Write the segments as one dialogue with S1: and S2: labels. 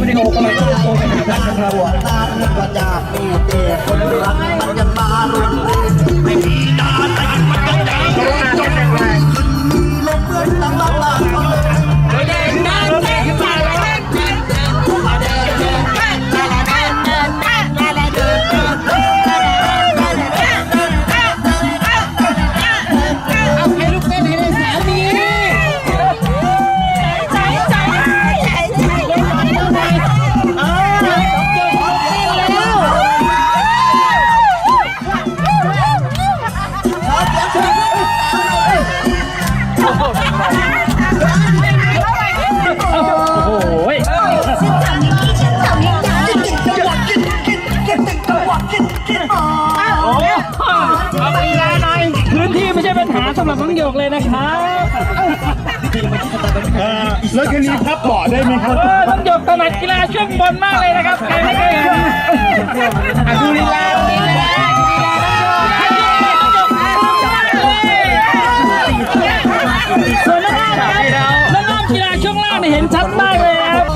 S1: วิดีโอกำลังโตไปหาท่านนะครับ
S2: หัวตาก็จะมีแต่คนรักมันยังมาลุนแรงไม่มีดาแต่มันก็ใจแรงจนแรงลมเมื่อตั้งบ้านลา
S1: นะครับ
S3: เอ่อรถคันนี้พับเบาะได้ไหมครับ
S1: เออน้องหยกถนัดกีฬาช่วงบนมากเลยนะครับใครไม่เคยเห็นอะดูลีลาดูลีลาส่วนน้องอ้อมครับน้องอ้อมกีฬาช่วงล่างเนี่ยเห็นชัดมากเลยครับ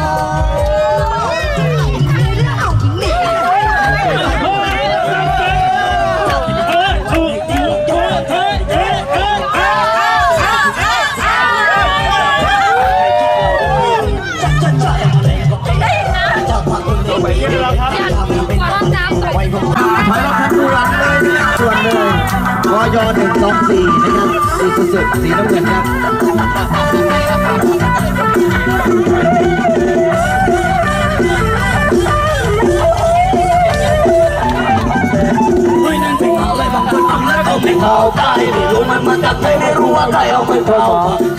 S2: ยอหนึ่งสองสี่นะครับสีสุดสีน้ำเงินครับ
S4: เอาไม่เข้าใจไม่รู้มันมาจากไหนไม่รู้ว่าใครเอาไม่เข้า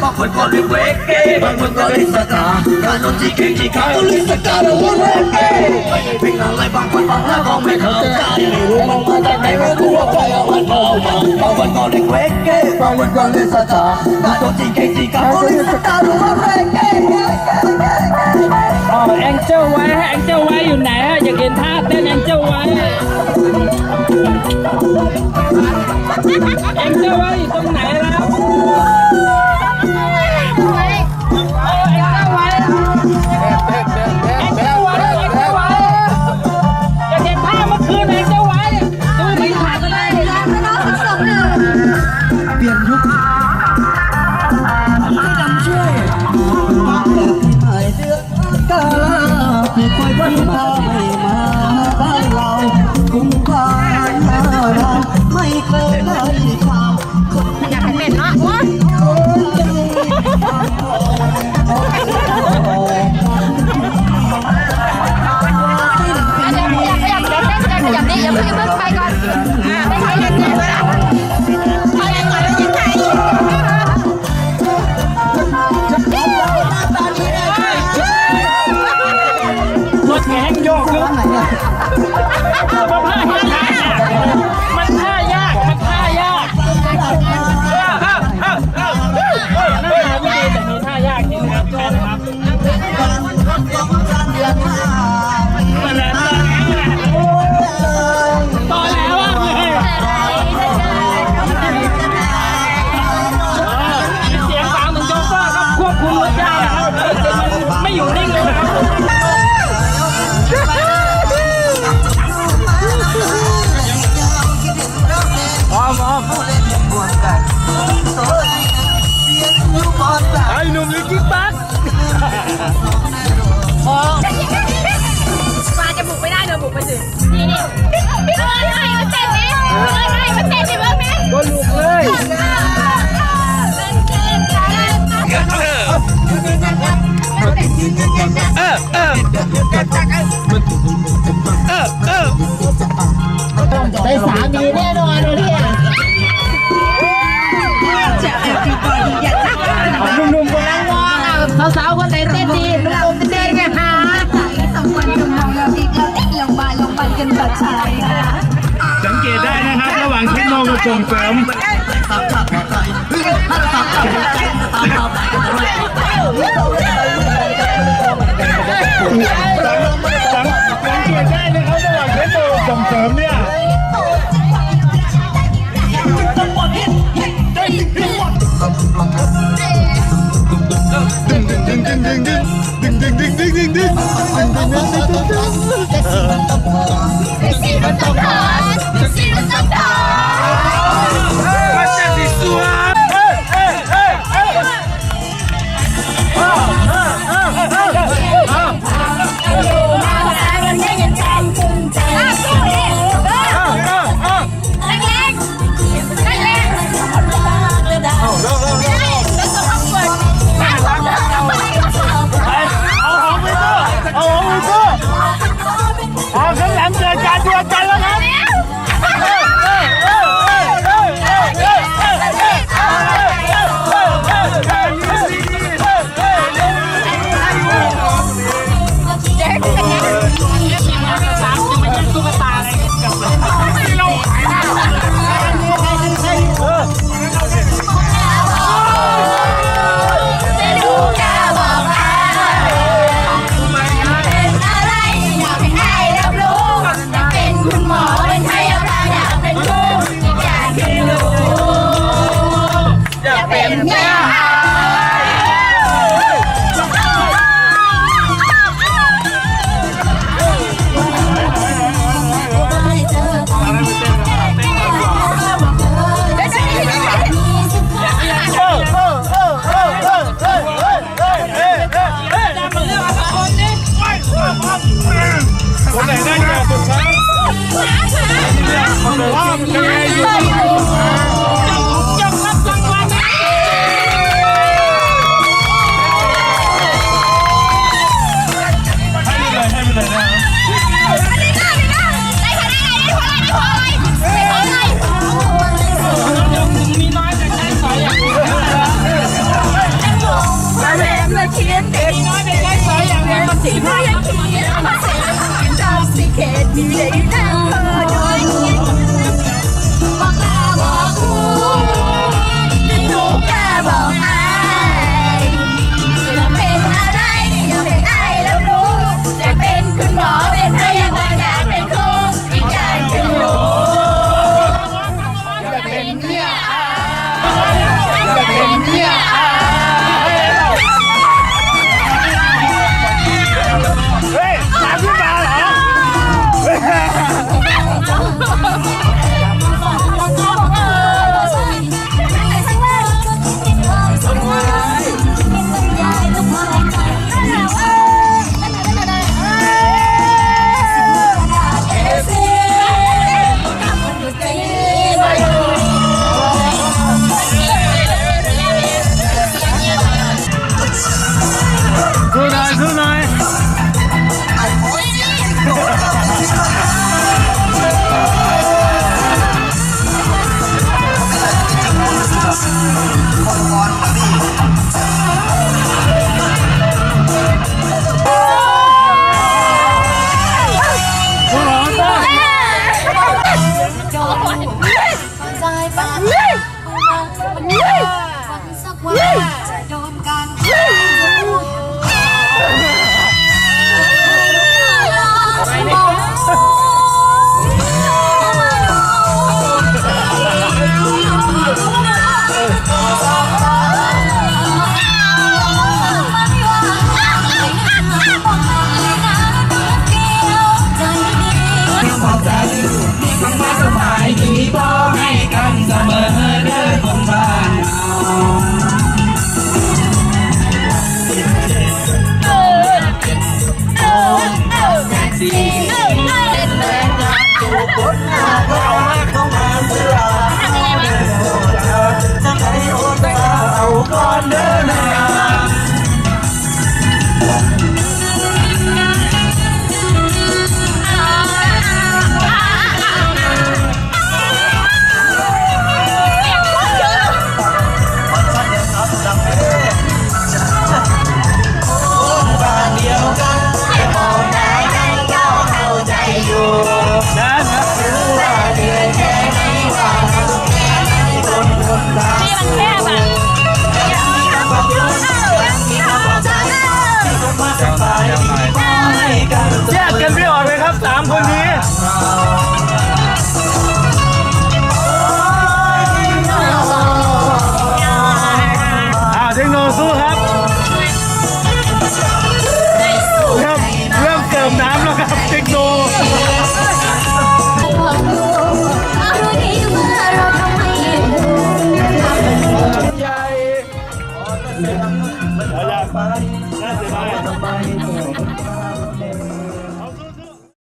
S4: บางคนก็เรียกเวกเก้บางคนก็เรียกสกาการโดนจีเก่งจีขาก็เรียกสกาหรือว่าเวกเก้ไม่ได้เป็นอะไรบางคนบางแล้วก็ไม่เข้าใจไม่รู้มันมาจากไหนไม่รู้ว่าใครเอามันเข้ามาบางคนก็เรียกเวกเก้บางคนก็เรียกสกาการโดนจีเก่งจีขาก็เรียกสกาหรือว่าเวกเก้
S1: เจิลไว้ฮะแองเจิลไว้อยู่ไหนฮะอยากเห็นท่าเต้นแองเจิลไว้แองเจิลไว้อยู่ตรงไหนล่ะ คือ คนไหน
S5: เต้นดีหนุ่ม
S1: ๆ
S5: เต้นไงคะ
S6: สองคนกำลังเราดีเราเต้นลงบานลงบันกันแบบชายค่ะ
S3: สังเกตได้นะครับ ระหว่างเทคโนกับส่งเสริมสั biển nhau. Hãy subscribe cho kênh สิ่งที่เป็น
S5: แรงดันตั
S3: วค
S5: นหน้าเรา แซ่
S1: บอะแย
S5: กกันเร็
S4: ว